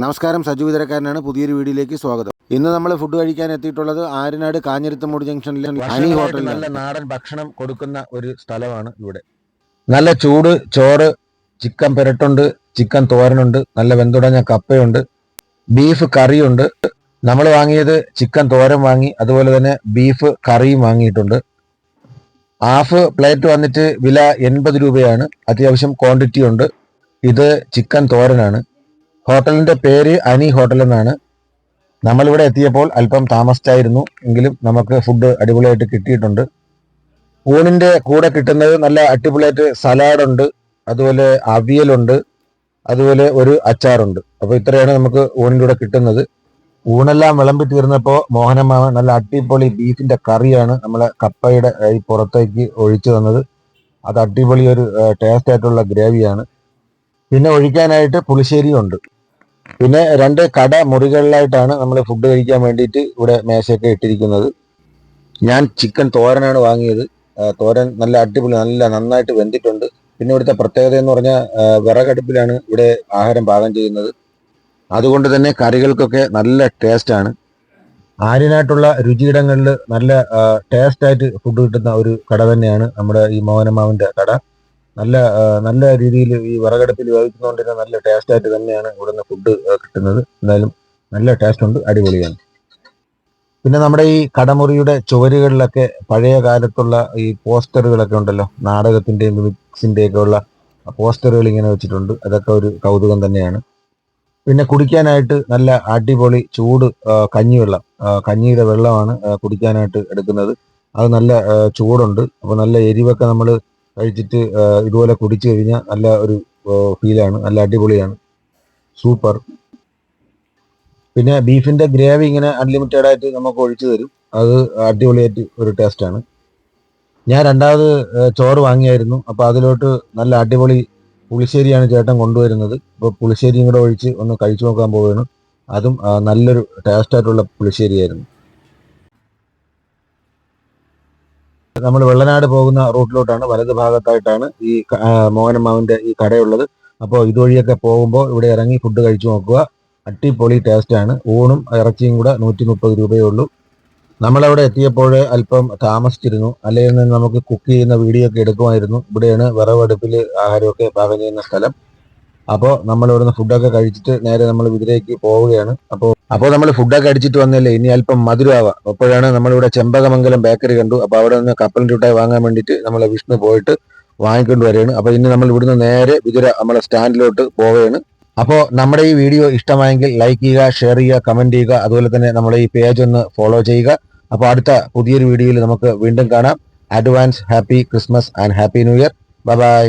നമസ്കാരം സജു വിതരക്കാരനാണ് പുതിയൊരു വീഡിയോയിലേക്ക് സ്വാഗതം. ഇന്ന് നമ്മൾ ഫുഡ് കഴിക്കാൻ എത്തിയിട്ടുള്ളത് ആര്യനാട് കാഞ്ഞിരത്തമൂട് ജംഗ്ഷനിലെ ഹണി ഹോട്ടലിൽ നല്ല നാടൻ ഭക്ഷണം കൊടുക്കുന്ന ഒരു സ്ഥലമാണ് ഇവിടെ. നല്ല ചൂട് ചോറ് ചിക്കൻ പെരട്ടുണ്ട് ചിക്കൻ തോരനുണ്ട് നല്ല വെന്തുടഞ്ഞ കപ്പയുണ്ട് ബീഫ് കറിയുണ്ട്. നമ്മൾ വാങ്ങിയത് ചിക്കൻ തോരൻ വാങ്ങി അതുപോലെ തന്നെ ബീഫ് കറിയും വാങ്ങിയിട്ടുണ്ട്. ഹാഫ് പ്ലേറ്റ് വന്നിട്ട് വില എൺപത് രൂപയാണ്. അത്യാവശ്യം ക്വാണ്ടിറ്റി ഉണ്ട്. ഇത് ചിക്കൻ തോരനാണ്. ഹോട്ടലിന്റെ പേര് അനി ഹോട്ടൽ എന്നാണ്. നമ്മളിവിടെ എത്തിയപ്പോൾ അല്പം താമസിച്ചായിരുന്നു. എങ്കിലും നമുക്ക് ഫുഡ് അടിപൊളിയായിട്ട് കിട്ടിയിട്ടുണ്ട്. ഊണിന്റെ കൂടെ കിട്ടുന്നത് നല്ല അടിപൊളിയായിട്ട് സലാഡുണ്ട് അതുപോലെ അവിയലുണ്ട് അതുപോലെ ഒരു അച്ചാറുണ്ട്. അപ്പോൾ ഇത്രയാണ് നമുക്ക് ഊണിന്റെ കൂടെ കിട്ടുന്നത്. ഊണെല്ലാം വിളമ്പി തീർന്നപ്പോൾ മോഹനമാമ നല്ല അടിപൊളി ബീഫിന്റെ കറിയാണ് നമ്മളെ കപ്പയുടെ ഈ പുറത്തേക്ക് ഒഴിച്ചു തന്നത്. അത് അടിപൊളി ഒരു ടേസ്റ്റ് ആയിട്ടുള്ള ഗ്രേവിയാണ്. പിന്നെ ഒഴിക്കാനായിട്ട് പുളിശ്ശേരിയും ഉണ്ട് പിന്നെ രണ്ട് കട മുറികളിലായിട്ടാണ് നമ്മൾ ഫുഡ് കഴിക്കാൻ വേണ്ടിയിട്ട് ഇവിടെ മേശയൊക്കെ ഇട്ടിരിക്കുന്നത്. ഞാൻ ചിക്കൻ തോരനാണ് വാങ്ങിയത്. തോരൻ നല്ല അടിപൊളി നല്ല നന്നായിട്ട് വെന്തിട്ടുണ്ട്. പിന്നെ ഇവിടുത്തെ പ്രത്യേകത എന്ന് പറഞ്ഞാൽ വിറകടുപ്പിലാണ് ഇവിടെ ആഹാരം പാകം ചെയ്യുന്നത്. അതുകൊണ്ട് തന്നെ കറികൾക്കൊക്കെ നല്ല ടേസ്റ്റ് ആണ്. ആര്യനായിട്ടുള്ള രുചിയിടങ്ങളിൽ നല്ല ടേസ്റ്റ് ആയിട്ട് ഫുഡ് കിട്ടുന്ന ഒരു കട തന്നെയാണ് നമ്മുടെ ഈ മോഹനമാവിന്റെ കട. നല്ല നല്ല രീതിയിൽ ഈ വിറകടുപ്പിൽ വേവിക്കുന്നതുകൊണ്ട് തന്നെ നല്ല ടേസ്റ്റ് ആയിട്ട് തന്നെയാണ് ഇവിടുന്ന് ഫുഡ് കിട്ടുന്നത്. എന്തായാലും നല്ല ടേസ്റ്റ് ഉണ്ട് അടിപൊളിയാണ്. പിന്നെ നമ്മുടെ ഈ കടമുറിയുടെ ചുവരുകളിലൊക്കെ പഴയ കാലത്തുള്ള ഈ പോസ്റ്ററുകളൊക്കെ ഉണ്ടല്ലോ നാടകത്തിന്റെയും മിക്സിന്റെയും ഒക്കെ ഉള്ള പോസ്റ്ററുകൾ ഇങ്ങനെ വെച്ചിട്ടുണ്ട് അതൊക്കെ ഒരു കൗതുകം തന്നെയാണ്. പിന്നെ കുടിക്കാനായിട്ട് നല്ല അടിപൊളി ചൂട് കഞ്ഞിവെള്ളം കഞ്ഞിയുടെ വെള്ളമാണ് കുടിക്കാനായിട്ട് എടുക്കുന്നത്. അത് നല്ല ചൂടുണ്ട് അപ്പൊ നല്ല എരിവൊക്കെ നമ്മൾ കഴിച്ചിട്ട് ഇതുപോലെ കുടിച്ചു കഴിഞ്ഞാൽ നല്ല ഒരു ഫീലാണ് നല്ല അടിപൊളിയാണ്. സൂപ്പർ. പിന്നെ ബീഫിന്റെ ഗ്രേവി ഇങ്ങനെ അൺലിമിറ്റഡ് ആയിട്ട് നമുക്ക് ഒഴിച്ചു തരും. അത് അടിപൊളിയായിട്ട് ഒരു ടേസ്റ്റ് ആണ്. ഞാൻ രണ്ടാമത് ചോറ് വാങ്ങിയായിരുന്നു. അപ്പൊ അതിലോട്ട് നല്ല അടിപൊളി പുളിശ്ശേരിയാണ് ചേട്ടൻ കൊണ്ടുവരുന്നത്. ഇപ്പൊ പുളിശ്ശേരിയും കൂടെ ഒഴിച്ച് ഒന്ന് കഴിച്ചു നോക്കാൻ പോവുകയാണ്. അതും നല്ലൊരു ടേസ്റ്റ് ആയിട്ടുള്ള പുളിശ്ശേരിയായിരുന്നു. നമ്മൾ വെള്ളനാട് പോകുന്ന റൂട്ടിലോട്ടാണ് വലത് ഭാഗത്തായിട്ടാണ് ഈ മോഹനമാവിന്റെ ഈ കടയുള്ളത്. അപ്പോൾ ഇതുവഴിയൊക്കെ പോകുമ്പോൾ ഇവിടെ ഇറങ്ങി ഫുഡ് കഴിച്ചു നോക്കുക. അടിപൊളി ടേസ്റ്റ് ആണ്. ഊണും ഇറച്ചിയും കൂടെ നൂറ്റി മുപ്പത് രൂപയേ ഉള്ളൂ. നമ്മളവിടെ എത്തിയപ്പോൾ അല്പം താമസിച്ചിരുന്നു. അല്ലെങ്കിൽ നമുക്ക് കുക്ക് ചെയ്യുന്ന വീഡിയോ ഒക്കെ എടുക്കുമായിരുന്നു. ഇവിടെയാണ് വിറവടുപ്പിൽ ആഹാരമൊക്കെ പാകം ചെയ്യുന്ന സ്ഥലം. അപ്പോൾ നമ്മൾ ഇവിടുന്ന് ഫുഡൊക്കെ കഴിച്ചിട്ട് നേരെ നമ്മൾ ഇതിലേക്ക് പോവുകയാണ്. അപ്പോൾ അപ്പോൾ നമ്മൾ ഫുഡൊക്കെ അടിച്ചിട്ട് വന്നല്ലേ? ഇനി അല്പം മധുരമാവാം. അപ്പോഴാണ് നമ്മളിവിടെ ചെമ്പകമംഗലം ബേക്കറി കണ്ടു. അപ്പോൾ അവിടെ നിന്ന് കപ്പൽ ചൂട്ടായി വാങ്ങാൻ വേണ്ടിയിട്ട് നമ്മളെ വിഷ്ണു പോയിട്ട് വാങ്ങിക്കൊണ്ട് വരികയാണ്. അപ്പോൾ ഇനി നമ്മൾ ഇവിടുന്ന് നേരെ വിതുര നമ്മളെ സ്റ്റാൻഡിലോട്ട് പോവുകയാണ്. അപ്പോൾ നമ്മുടെ ഈ വീഡിയോ ഇഷ്ടമായെങ്കിൽ ലൈക്ക് ചെയ്യുക ഷെയർ ചെയ്യുക കമന്റ് ചെയ്യുക. അതുപോലെ തന്നെ നമ്മുടെ ഈ പേജ് ഒന്ന് ഫോളോ ചെയ്യുക. അപ്പോൾ അടുത്ത പുതിയൊരു വീഡിയോയിൽ നമുക്ക് വീണ്ടും കാണാം. Advance happy Christmas and happy new year bye